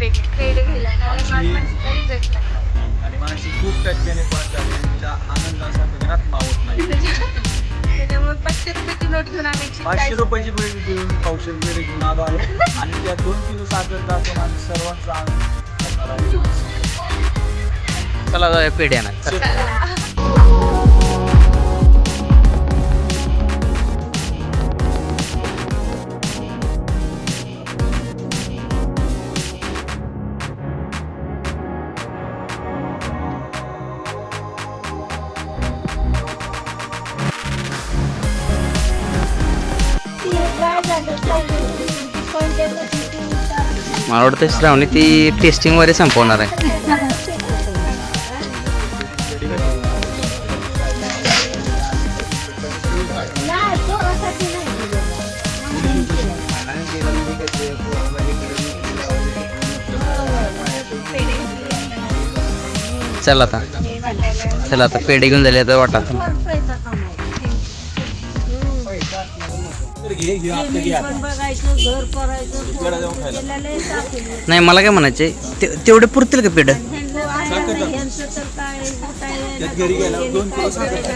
पेढे घ्यायला आणि माणशी खूप टक्क्याने पास झाली तिला आनंद असा गगनात मावत नाही त्याच्यामुळे पाचशे रुपयाची नोट घेऊन आम्ही पाचशे रुपयाची पेढी घेऊन पावशे पेढी घेऊन आलो आहे. आणि त्या दोन किलो साखर टाकून आम्ही सर्वांचा आनंद. चला जाऊया पेढे मला वाटतं श्रावणी ती टेस्टिंग वगैरे संपवणार आहे. चला आता. चला आता पेढे घेऊन झाले आता वाटा घर करायचं नाही मला काय म्हणायचे ते- तेवढे पुरतील का पेढं?